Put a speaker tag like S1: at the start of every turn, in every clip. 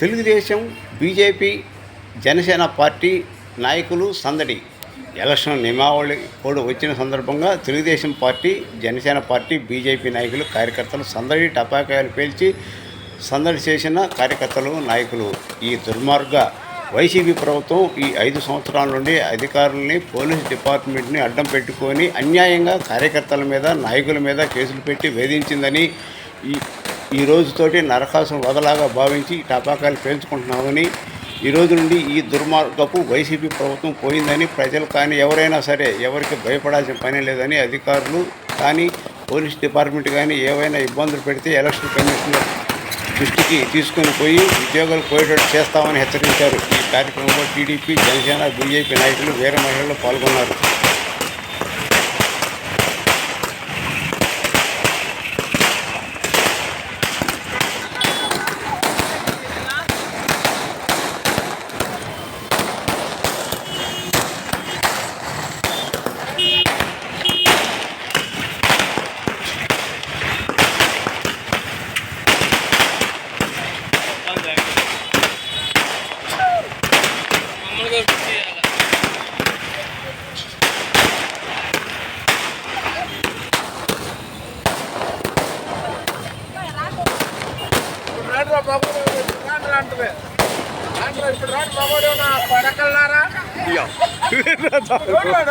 S1: Telugu Desam BJP Janasena party నాయకులు సందడి. Election నియమావళి కూడా వచ్చిన సందర్భంగా Telugu Desam party Janasena party BJP నాయకులు కార్యకర్తలు సందడి టపాకాయలు పేల్చి సందడి చేసిన కార్యకర్తలు నాయకులు. ఈ దుర్మార్గ వైసీపీ ప్రభుత్వం ఈ ఐదు సంవత్సరాల నుండి అధికారుల్ని పోలీస్ డిపార్ట్మెంట్ని అడ్డం పెట్టుకొని అన్యాయంగా కార్యకర్తల మీద నాయకుల మీద కేసులు పెట్టి వేధించిందని ఈ ఈ రోజుతోటి నరకాసం వదలాగా భావించి టపాకాయలు పేల్చుకుంటున్నామని ఈ రోజు నుండి ఈ దుర్మార్గపు వైసీపీ ప్రభుత్వం పోయిందని ప్రజలు కానీ ఎవరైనా సరే ఎవరికి భయపడాల్సిన పని లేదని అధికారులు కానీ పోలీస్ డిపార్ట్మెంట్ కానీ ఏవైనా ఇబ్బందులు పెడితే ఎలక్షన్ కమిషనర్ దృష్టికి తీసుకొని పోయి ఉద్యోగాలు పోయేటట్టు చేస్తామని హెచ్చరించారు. ఈ కార్యక్రమంలో టీడీపీ జనసేన బీజేపీ నాయకులు వేరే మహిళలు పాల్గొన్నారు.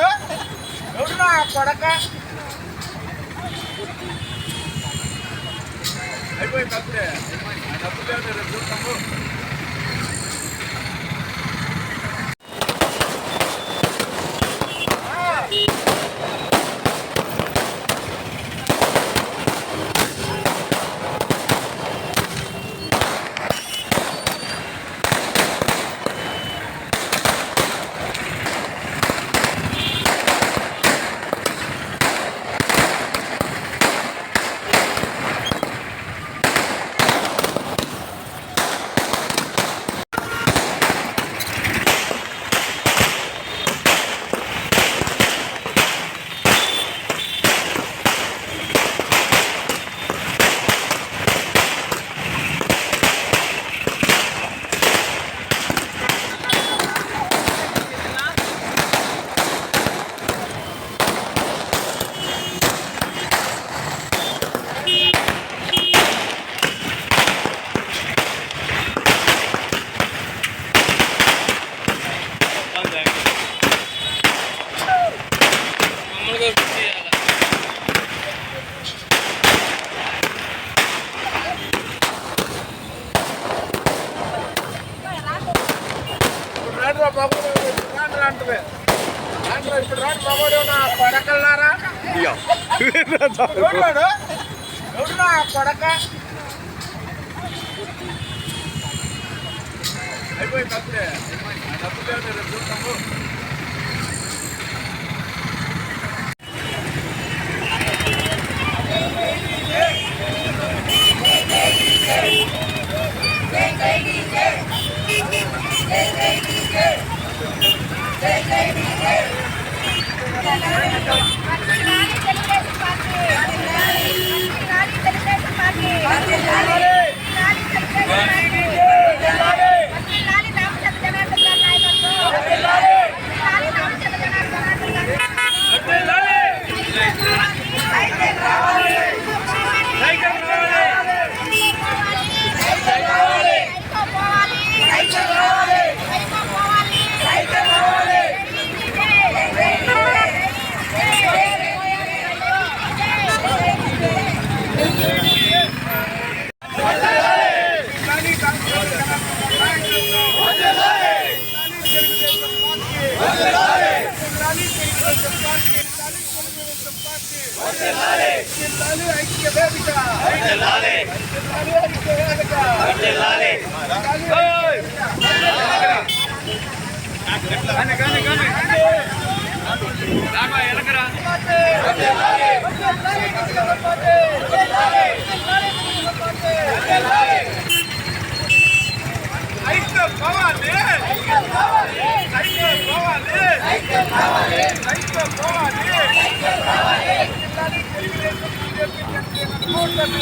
S2: ఎవడు ఎవడు నా పడక అయిపోయింది అప్పుడే డబ్బు లేదు போட்டது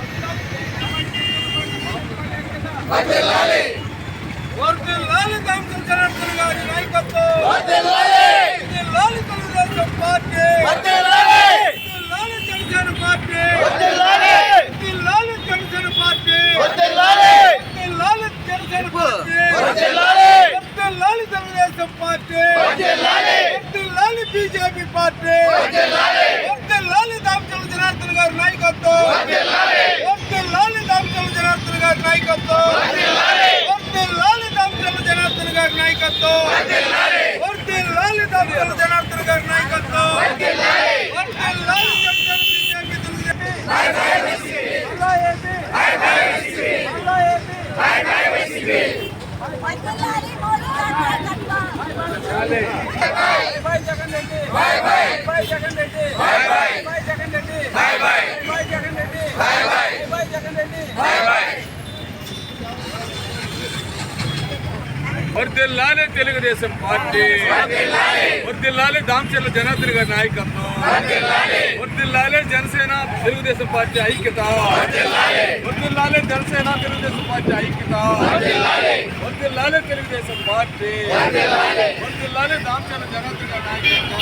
S2: అయితే పోవాలి కూటమి
S3: రమేష్ ఉండరా వర్ధిల్లాలి దాంసం జనార్దన్ గారి నాయకత్వం వర్ధిల్లాలి తెలుగుదేశం పార్టీ వర్ధిల్లాలి జనసేన పార్టీ వర్ధిల్లాలి జనసేన పార్టీ వర్ధిల్లాలి జనసేన పార్టీ వర్ధిల్లాలి తెలుగుదేశం పార్టీ వర్ధిల్లాలి బీజేపీ పార్టీ వర్ధిల్లాలి దాంసం జనార్దన్ గారి నాయకత్వం వర్ధిల్లాలి దాంసం జనార్దన్ గారి నాయకత్వం వర్ధిల్లాలి దామచల జనార్దన్ గారి నాయకత్వం. వర్ధిల్లాలి దామచల జనార్దన్ గారి నాయకత్వం. వర్ధిల్లాలి జనసేన బీజేపీ తెలుగుదేశం జగన్ రెడ్డి. జగన్ రెడ్డి. జగన్ రెడ్డి. జగన్ రెడ్డి. జగన్ రెడ్డి.
S2: వర్దిల్లాలి తెలుగుదేశం పార్టీ. వర్దిల్లాలి దామచర్ల జనార్దన్ గారి నాయకత్వం. వర్దిల్లాలి జనసేన తెలుగుదేశం పార్టీ ఐక్యత. వర్దిల్లాలి జనసేన తెలుగుదేశం పార్టీ ఐక్యత. వర్దిల్లాలి తెలుగుదేశం పార్టీ. వర్దిల్లాలి దామచర్ల జనార్దన్ గారి నాయకత్వం.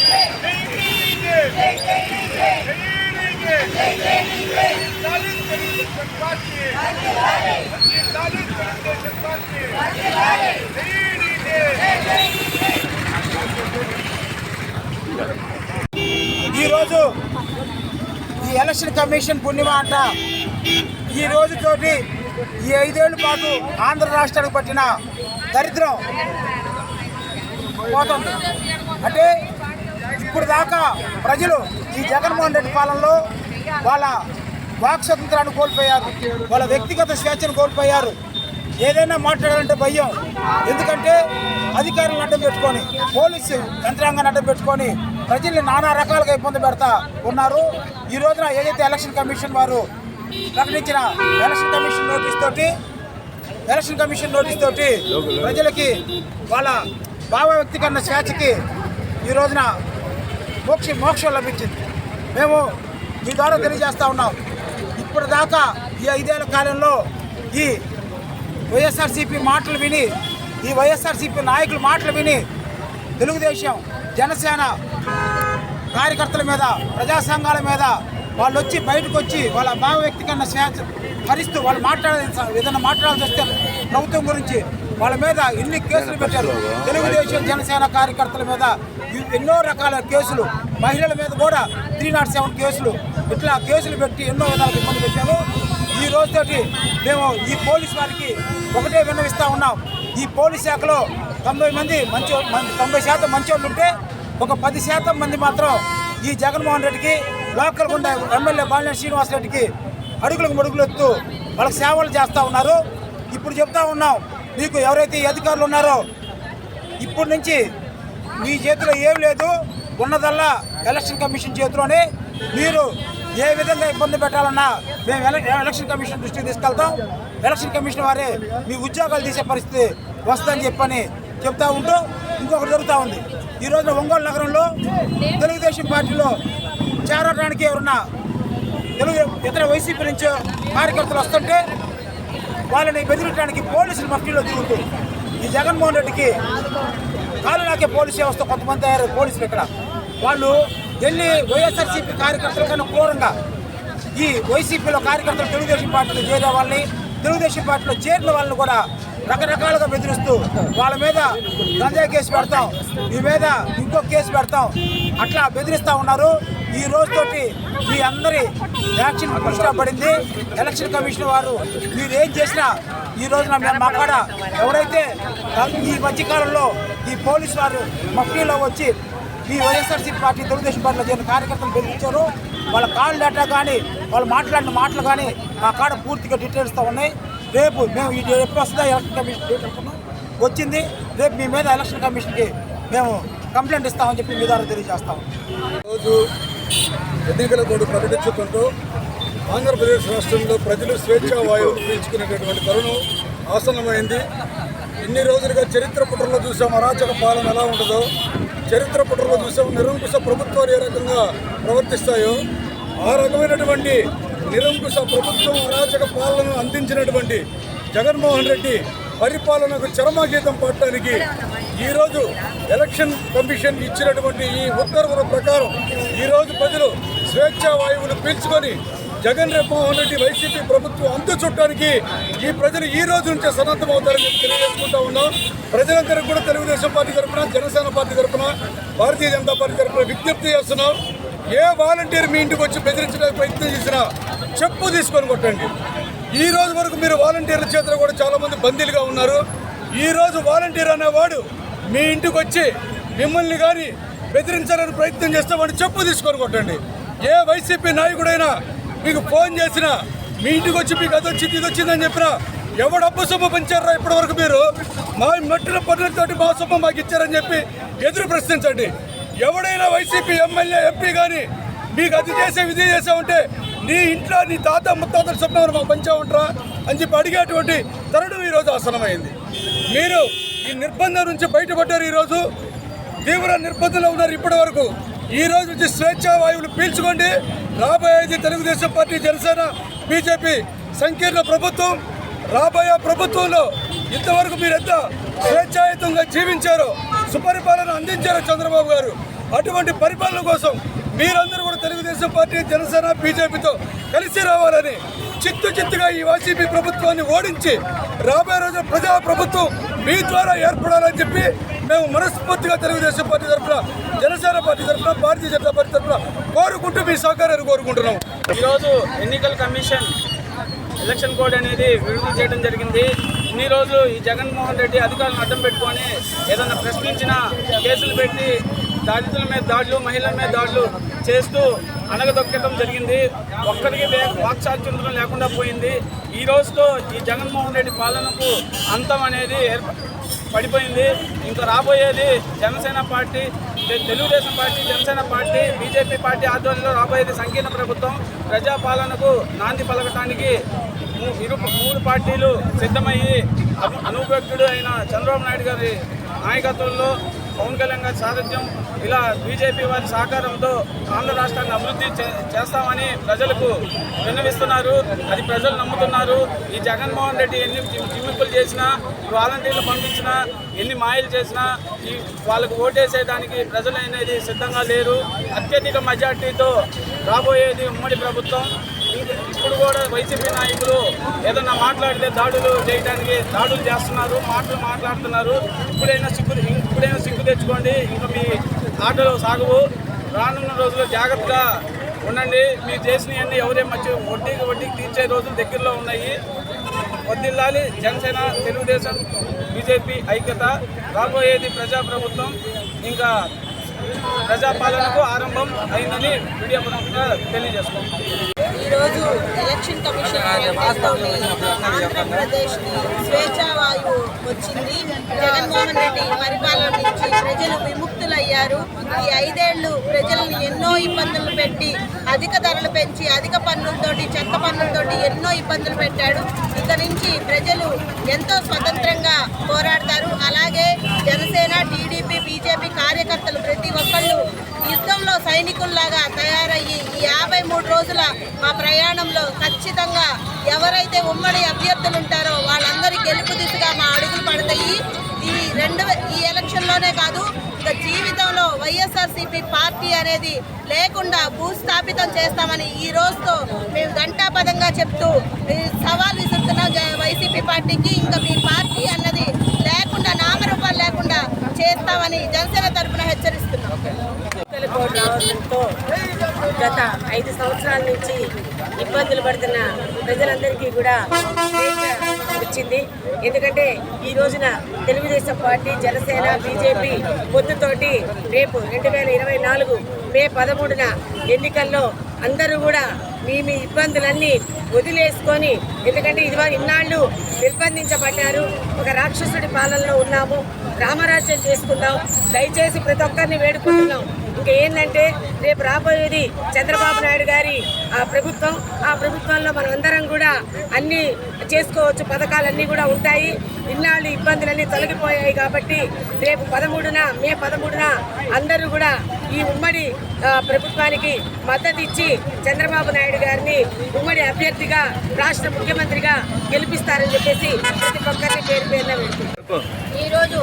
S4: ఈరోజు ఈ ఎలక్షన్ కమిషన్ పుణ్యమ అంట. ఈ రోజుతోటి ఈ ఐదేళ్ళ పాటు ఆంధ్ర రాష్ట్రానికి పట్టిన దరిద్రం పోతుంది. అంటే ఇప్పుడు దాకా ప్రజలు ఈ జగన్మోహన్ రెడ్డి పాలనలో వాళ్ళ వాక్ స్వతంత్రాన్ని కోల్పోయారు వాళ్ళ వ్యక్తిగత స్వేచ్ఛను కోల్పోయారు. ఏదైనా మాట్లాడాలంటే భయం. ఎందుకంటే అధికారులను అడ్డం పెట్టుకొని పోలీసు యంత్రాంగాన్ని అడ్డం పెట్టుకొని ప్రజల్ని నానా రకాలుగా ఇబ్బంది పెడతా ఉన్నారు. ఈ రోజున ఏదైతే ఎలక్షన్ కమిషన్ వారు ప్రకటించిన ఎలక్షన్ కమిషన్ నోటీస్ తోటి ఎలక్షన్ కమిషన్ నోటీస్ తోటి ప్రజలకి వాళ్ళ భావ వ్యక్తీకరణ స్వేచ్ఛకి ఈ రోజున మోక్ష మోక్షం లభించింది. మేము మీ ద్వారా తెలియజేస్తా ఉన్నాం. ఇప్పటిదాకా ఈ ఐదేళ్ళ కాలంలో ఈ వైఎస్ఆర్సీపీ మాటలు విని ఈ వైఎస్ఆర్సీపీ నాయకుల మాటలు విని తెలుగుదేశం జనసేన కార్యకర్తల మీద ప్రజా సంఘాల మీద వాళ్ళు వచ్చి బయటకు వచ్చి వాళ్ళ భావ వ్యక్తీకరణ స్వేచ్ఛ భరిస్తూ వాళ్ళు మాట్లాడే ఏదైనా మాట్లాడాల్సి వస్తే ప్రభుత్వం గురించి వాళ్ళ మీద ఎన్ని కేసులు పెట్టారు. తెలుగుదేశం జనసేన కార్యకర్తల మీద ఎన్నో రకాల కేసులు. మహిళల మీద కూడా త్రీ నాట్ సెవెన్ కేసులు. ఇట్లా కేసులు పెట్టి ఎన్నో విధాలుగా ఇబ్బంది పెట్టారు. ఈ రోజుతోటి మేము ఈ పోలీస్ వారికి ఒకటే విన్నవిస్తా ఉన్నాం. ఈ పోలీస్ శాఖలో తొంభై మంది మంచి తొంభై శాతం మంచోళ్ళు ఉంటే ఒక పది శాతం మంది మాత్రం ఈ జగన్మోహన్ రెడ్డికి లోకల్ గుండా ఎమ్మెల్యే బాలినేని శ్రీనివాస్ రెడ్డికి అడుగులకు మడుగులు ఎత్తు వాళ్ళకి సేవలు చేస్తూ ఉన్నారు. ఇప్పుడు చెప్తా ఉన్నాం. మీకు ఎవరైతే ఈ అధికారులు ఉన్నారో ఇప్పటి నుంచి మీ చేతిలో ఏం లేదు ఉన్నదల్లా ఎలక్షన్ కమిషన్ చేతిలోనే మీరు ఏ విధంగా ఇబ్బంది పెట్టాలన్నా మేము ఎలక్షన్ కమిషన్ దృష్టికి తీసుకెళ్తాం. ఎలక్షన్ కమిషన్ వారే మీ ఉద్యోగాలు తీసే పరిస్థితి వస్తుందని చెప్పని చెప్తా ఉంటూ ఇంకొకటి జరుగుతూ ఉంది. ఈ రోజున ఒంగోలు నగరంలో తెలుగుదేశం పార్టీలో చేరడానికి ఎవరన్నా తెలుగు ఇతర వైసీపీ నుంచి కార్యకర్తలు వస్తుంటే వాళ్ళని బెదిరించడానికి పోలీసులు మఫ్టీలో తిరుగుతూ ఈ జగన్మోహన్ రెడ్డికి కాలు నాకే పోలీస్ వ్యవస్థ కొంతమంది తయారు పోలీసులు ఇక్కడ. వాళ్ళు ఢిల్లీ వైఎస్ఆర్సీపీ కార్యకర్తల కన్నా క్రూరంగా ఈ వైసీపీలో కార్యకర్తలు తెలుగుదేశం పార్టీలో చేరే వాళ్ళని తెలుగుదేశం పార్టీలో చేరిన వాళ్ళని కూడా రకరకాలుగా బెదిరిస్తూ వాళ్ళ మీద గంజాయి కేసు పెడతాం మీ మీద ఇంకో కేసు పెడతాం. అట్లా బెదిరిస్తూ ఉన్నారు. ఈ రోజుతోటి మీ అందరి యాక్షన్ దృష్టిలో పడింది. ఎలక్షన్ కమిషన్ వారు మీరు ఏం చేసినా ఈ రోజున మేము మా కాడ ఎవరైతే ఈ మధ్యకాలంలో ఈ పోలీసు వారు మఫ్టీలో వచ్చి ఈ వైఎస్ఆర్సీ పార్టీ తెలుగుదేశం పార్టీలో చేరిన కార్యకర్తలు బెదిరించారు. వాళ్ళ కాల్ డేటా కానీ వాళ్ళు మాట్లాడిన మాటలు కానీ మా కాడ పూర్తిగా డీటెయిల్స్తో ఉన్నాయి. రేపు మేము ఈ ఎప్పుడు వస్తుందా ఎలక్షన్ కమిషన్ డేట్ అనుకున్నాం వచ్చింది. రేపు మీ మీద ఎలక్షన్ కమిషన్కి మేము కంప్లైంట్ ఇస్తామని చెప్పి మీ ద్వారా తెలియజేస్తాం.
S3: రోజు ఎన్నికల కోడ్ ప్రకటించుకుంటూ ఆంధ్రప్రదేశ్ రాష్ట్రంలో ప్రజలు స్వేచ్ఛా వాయువు పీల్చుకునేటటువంటి తరుణం ఆసన్నమైంది. ఇన్ని రోజులుగా చరిత్ర పుటంలో చూసాం అరాచక పాలన ఎలా ఉంటుందో. చరిత్ర పుటంలో చూసాం నిరంకుశ ప్రభుత్వాలు ఏ రకంగా ప్రవర్తిస్తాయో. ఆ రకమైనటువంటి నిరంకుశ ప్రభుత్వం అరాచక పాలనను అందించినటువంటి జగన్మోహన్ రెడ్డి పరిపాలనకు చరమగీతం పట్టడానికి ఈరోజు ఎలక్షన్ కమిషన్ ఇచ్చినటువంటి ఈ ఉత్తర్వుల ప్రకారం ఈరోజు ప్రజలు స్వేచ్ఛా వాయువులు పీల్చుకొని జగన్ మోహన్ రెడ్డి వైసీపీ ప్రభుత్వం అంతు చుట్టానికి ఈ ప్రజలు ఈ రోజు నుంచే సన్నద్ధమవుతారని మేము తెలియజేసుకుంటా ఉన్నాం. ప్రజలందరికీ కూడా తెలుగుదేశం పార్టీ తరఫున జనసేన పార్టీ తరఫున భారతీయ జనతా పార్టీ తరఫున విజ్ఞప్తి చేస్తున్నాం. ఏ వాలంటీర్ మీ ఇంటికి వచ్చి బెదిరించడానికి ప్రయత్నం చేసినా చెప్పు తీసుకొని కొట్టండి. ఈ రోజు వరకు మీరు వాలంటీర్ల చేతిలో కూడా చాలా మంది బందీలుగా ఉన్నారు. ఈ రోజు వాలంటీర్ అనేవాడు మీ ఇంటికి వచ్చి మిమ్మల్ని కానీ బెదిరించాలని ప్రయత్నం చేస్తే వాడిని చెప్పు తీసుకొని కొట్టండి. ఏ వైసీపీ నాయకుడైనా మీకు ఫోన్ చేసినా మీ ఇంటికి వచ్చి మీకు అది వచ్చింది ఇది వచ్చిందని చెప్పినా ఎవడు అప్పు సొమ్ము పంచారా ఇప్పటి వరకు మీరు? మా మట్టిన పనులతోటి మా సొమ్ము మాకు ఇచ్చారని చెప్పి ఎదురు ప్రశ్నించండి. ఎవడైనా వైసీపీ ఎమ్మెల్యే ఎంపీ కానీ మీకు అది చేసే ఇది చేసామంటే నీ ఇంట్లో నీ తాత ముత్తాతల స్వప్నం మాకు పంచామంటారా అని చెప్పి అడిగేటువంటి తరుడు ఈరోజు ఆసనమైంది. మీరు ఈ నిర్బంధం నుంచి బయటపడ్డారు ఈరోజు. తీవ్ర నిర్బంధంలో ఉన్నారు ఇప్పటి వరకు. ఈ రోజు నుంచి స్వేచ్ఛా వాయువులు పీల్చుకోండి. రాబోయేది తెలుగుదేశం పార్టీ జనసేన బీజేపీ సంకీర్ణ ప్రభుత్వం. రాబోయే ప్రభుత్వంలో ఇంతవరకు మీరు ఎంత స్వేచ్ఛాయుతంగా జీవించారో సుపరిపాలన అందించారో చంద్రబాబు గారు. అటువంటి పరిపాలన కోసం మీరందరూ కూడా తెలుగుదేశం పార్టీ జనసేన బీజేపీతో కలిసి రావాలని చిత్తు చిత్తుగా ఈ వైసీపీ ప్రభుత్వాన్ని ఓడించి రాబోయే రోజు ప్రజా ప్రభుత్వం మీ ద్వారా ఏర్పడాలని చెప్పి మేము మనస్ఫూర్తిగా తెలుగుదేశం పార్టీ తరఫున జనసేన పార్టీ తరఫున భారతీయ జనతా పార్టీ తరఫున కోరుకుంటూ మీ సహకారాన్ని కోరుకుంటున్నాం.
S2: ఈరోజు ఎన్నికల కమిషన్ ఎలక్షన్ కోడ్ అనేది విడుదల చేయడం జరిగింది. ఇన్ని రోజులు ఈ జగన్మోహన్ రెడ్డి అధికారులను అడ్డం పెట్టుకొని ఏదైనా ప్రశ్నించినా కేసులు పెట్టి దళితుల మీద దాడులు మహిళల మీద దాడులు చేస్తూ అనగదొక్కటం జరిగింది. ఒక్కరికి వే- వాక్చాతుర్యం లేకుండా పోయింది. ఈ రోజుతో ఈ జగన్మోహన్ రెడ్డి పాలనకు అంతం అనేది పడిపోయింది. ఇంకా రాబోయేది Janasena party Telugu Desam party Janasena party BJP party ఆధ్వర్యంలో రాబోయేది సంకీర్ణ ప్రభుత్వం. ప్రజాపాలనకు నాంది పలకటానికి ఇరు మూడు పార్టీలు సిద్ధమయ్యి అను- అయిన చంద్రబాబు నాయుడు గారి నాయకత్వంలో పవన్ కళ్యాణ్ గారి సారథ్యం ఇలా బీజేపీ వారి సహకారంతో ఆంధ్ర రాష్ట్రాన్ని అభివృద్ధి చే- చేస్తామని ప్రజలకు విన్నవిస్తున్నారు. అది ప్రజలు నమ్ముతున్నారు. ఈ జగన్మోహన్ రెడ్డి ఎన్ని జిమ్- చేసినా వాలంటీర్లు పంపించినా ఎన్ని మాయలు చేసినా ఈ వాళ్ళకు ఓటేసేదానికి ప్రజలు అనేది సిద్ధంగా లేరు. అత్యధిక మెజార్టీతో రాబోయేది ఉమ్మడి ప్రభుత్వం. ఇప్పుడు కూడా వైసీపీ నాయకులు ఏదన్నా మాట్లాడితే దాడులు చేయడానికి దాడులు చేస్తున్నారు మాటలు మాట్లాడుతున్నారు. ఇప్పుడైనా సిగ్గు ఇప్పుడైనా సిగ్గు తెచ్చుకోండి. ఇంకా మీ ఆటలు సాగవు రానున్న రోజుల్లో జాగ్రత్తగా ఉండండి. మీరు చేసినవన్నీ ఎవరే మంచి వడ్డీకి వడ్డీకి తీర్చే రోజులు దగ్గరలో ఉన్నాయి. వద్దిల్లాలి. జనసేన తెలుగుదేశం బీజేపీ ఐక్యత. రాబోయేది ప్రజాప్రభుత్వం. ఇంకా ప్రజాపాలనకు ఆరంభం అయిందని మీడియా పరంగా తెలియజేసుకుంటాం
S5: ఈరోజు ఎలక్షన్ కమిషన్ ఆంధ్రప్రదేశ్కి స్వేచ్ఛా వాయువు వచ్చింది. జగన్మోహన్ రెడ్డి పరిపాలన నుంచి ప్రజలు విముక్తులయ్యారు. ఈ ఐదేళ్ళు ప్రజల్ని ఎన్నో ఇబ్బందులు పెట్టి అధిక ధరలు పెంచి అధిక పన్నులతోటి చెత్త పన్నులతోటి ఎన్నో ఇబ్బందులు పెట్టాడు. ఇక నుంచి ప్రజలు ఎంతో స్వతంత్రంగా పోరాడతారు. అలాగే జనసేన టీడీపీ బీజేపీ కార్యకర్తలు ప్రతి ఒక్కళ్ళు యుద్ధంలో సైనికుల్లాగా తయారయ్యి ఈ యాభై మూడు రోజుల మా ప్రయాణంలో ఖచ్చితంగా ఎవరైతే ఉమ్మడి అభ్యర్థులు ఉంటారో వాళ్ళందరి గెలుపు దిశగా మా అడుగులు పడతాయి. ఈ రెండు ఈ ఎలక్షన్లోనే కాదు ఇక జీవితంలో వైఎస్ఆర్సీపీ పార్టీ అనేది లేకుండా భూస్థాపితం చేస్తామని ఈ రోజుతో మేము ఘంటాపదంగా చెప్తూ సవాల్ విసురుతున్నాం వైసీపీ పార్టీకి ఇంకా మీ పార్టీ అన్నది లేకుండా నామరూపాలు లేకుండా చేస్తామని జనసేన తరపున హెచ్చరిస్తున్నాం.
S6: ఎన్నికల కోడ్ రావడంతో గత ఐదు సంవత్సరాల నుంచి ఇబ్బందులు పడుతున్న ప్రజలందరికీ కూడా వచ్చింది. ఎందుకంటే ఈ రోజున తెలుగుదేశం పార్టీ జనసేన బీజేపీ పొత్తుతోటి రేపు రెండు వేల ఇరవై నాలుగు మే పదమూడున ఎన్నికల్లో అందరూ కూడా మీ మీ ఇబ్బందులన్నీ వదిలేసుకొని ఎందుకంటే ఇది ఇన్నాళ్ళు నిర్బంధించబడ్డారు. ఒక రాక్షసుడి పాలనలో ఉన్నాము. రామరాజ్యం చేసుకుందాం. దయచేసి ప్రతి ఒక్కరిని వేడుకుంటున్నాం. ఇంకా ఏంటంటే రేపు రాబోయేది చంద్రబాబు నాయుడు గారి ఆ ప్రభుత్వం. ఆ ప్రభుత్వంలో మనం అందరం కూడా అన్ని చేసుకోవచ్చు పథకాలన్నీ కూడా ఉంటాయి. ఇన్నాళ్ళు ఇబ్బందులన్నీ తొలగిపోయాయి కాబట్టి రేపు పదమూడున మే పదమూడున అందరూ కూడా ఈ ఉమ్మడి ప్రభుత్వానికి మద్దతు ఇచ్చి చంద్రబాబు నాయుడు గారిని ఉమ్మడి అభ్యర్థిగా రాష్ట్ర ముఖ్యమంత్రిగా గెలిపిస్తారని చెప్పేసి ప్రతి ఒక్కరిని పేరు పేరున
S5: ఈరోజు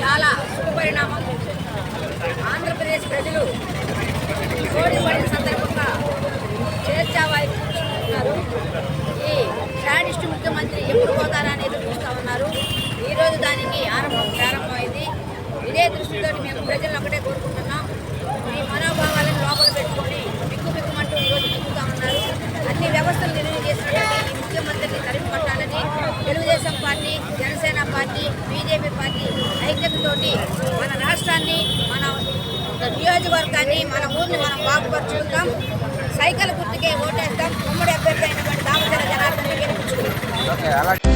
S5: చాలా శుభపరిణామం. ఆంధ్రప్రదేశ్ ప్రజలు ఓడిపడిన సందర్భంగా చేర్చావాయిస్తున్నారు ఈ శాడిస్ట్ ముఖ్యమంత్రి ఎప్పుడు పోతారా అనేది చూస్తూ ఉన్నారు. ఈరోజు దానికి ఆరంభం ప్రారంభమైంది. ఇదే దృష్టితో మేము ప్రజలను ఒకటే కోరుకుంటున్నాం. మీ మనోభావాలను లోపల పెట్టుకొని బిక్కు బిక్కుమంటూ ఈరోజు తిరుగుతూ ఉన్నారు. అన్ని వ్యవస్థలు నిర్ణయం చేసినటువంటి ముఖ్యమంత్రిని తరిమి Telugu Desam party Janasena party BJP party ఐక్యతతోటి మన రాష్ట్రాన్ని మన నియోజకవర్గాన్ని మన ఊరిని మనం బాగుపరుచుకుంటాం. సైకిల్ గుర్తుకే ఓటేస్తాం. ఉమ్మడి అభ్యర్థి అయినటువంటి దామచర జనార్దన్ గెలిపించుకుంటాం